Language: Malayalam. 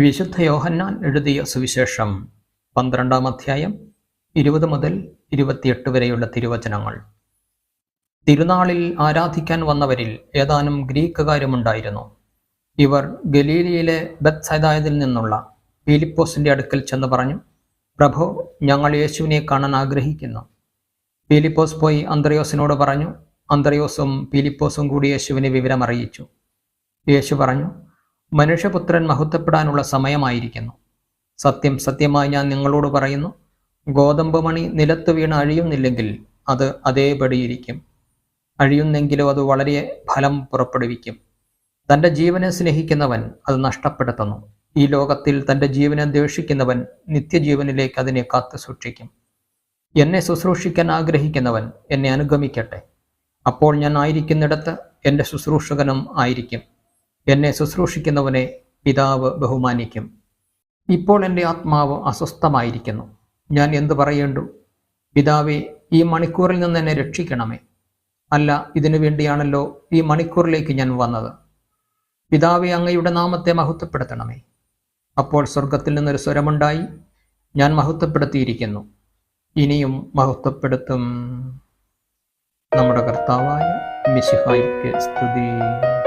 വിശുദ്ധ യോഹന്നാൻ എഴുതിയ സുവിശേഷം പന്ത്രണ്ടാം അധ്യായം ഇരുപത് മുതൽ ഇരുപത്തിയെട്ട് വരെയുള്ള തിരുവചനങ്ങൾ. തിരുനാളിൽ ആരാധിക്കാൻ വന്നവരിൽ ഏതാനും ഗ്രീക്കുകാരുമുണ്ടായിരുന്നു. ഇവർ ഗലീലിയിലെ ബത് സൈതായതിൽ നിന്നുള്ള പീലിപ്പോസിന്റെ അടുക്കൽ ചെന്ന് പറഞ്ഞു പ്രഭു ഞങ്ങൾ യേശുവിനെ കാണാൻ ആഗ്രഹിക്കുന്നു. പീലിപ്പോസ് പോയി അന്ത്രയോസിനോട് പറഞ്ഞു അന്ത്രയോസും പീലിപ്പോസും കൂടി യേശുവിനെ വിവരമറിയിച്ചു. യേശു പറഞ്ഞു മനുഷ്യപുത്രൻ മഹത്വപ്പെടാനുള്ള സമയമായിരിക്കുന്നു. സത്യം സത്യമായി ഞാൻ നിങ്ങളോട് പറയുന്നു. ഗോതമ്പ് മണി നിലത്ത് വീണ് അഴിയുന്നില്ലെങ്കിൽ അത് അതേപടിയിരിക്കും. അഴിയുന്നെങ്കിലും അത് വളരെ ഫലം പുറപ്പെടുവിക്കും. തന്റെ ജീവനെ സ്നേഹിക്കുന്നവൻ അത് നഷ്ടപ്പെടുത്തുന്നു. ഈ ലോകത്തിൽ തന്റെ ജീവനെ ദ്വേഷിക്കുന്നവൻ നിത്യജീവനിലേക്ക് അതിനെ കാത്തു സൂക്ഷിക്കും. എന്നെ ശുശ്രൂഷിക്കാൻ ആഗ്രഹിക്കുന്നവൻ എന്നെ അനുഗമിക്കട്ടെ. അപ്പോൾ ഞാൻ ആയിരിക്കുന്നിടത്ത് എന്റെ ശുശ്രൂഷകനും ആയിരിക്കും. എന്നെ ശുശ്രൂഷിക്കുന്നവനെ പിതാവ് ബഹുമാനിക്കും. ഇപ്പോൾ എന്റെ ആത്മാവ് അസ്വസ്ഥമായിരിക്കുന്നു. ഞാൻ എന്തു പറയേണ്ടു? പിതാവെ ഈ മണിക്കൂറിൽ നിന്ന് എന്നെ രക്ഷിക്കണമേ. അല്ല ഇതിനു വേണ്ടിയാണല്ലോ ഈ മണിക്കൂറിലേക്ക് ഞാൻ വന്നത്. പിതാവെ അങ്ങയുടെ നാമത്തെ മഹത്വപ്പെടുത്തണമേ. അപ്പോൾ സ്വർഗത്തിൽ നിന്നൊരു സ്വരമുണ്ടായി. ഞാൻ മഹത്വപ്പെടുത്തിയിരിക്കുന്നു. ഇനിയും മഹത്വപ്പെടുത്തും. നമ്മുടെ കർത്താവായ മിശിഹായിക്ക് സ്തുതി.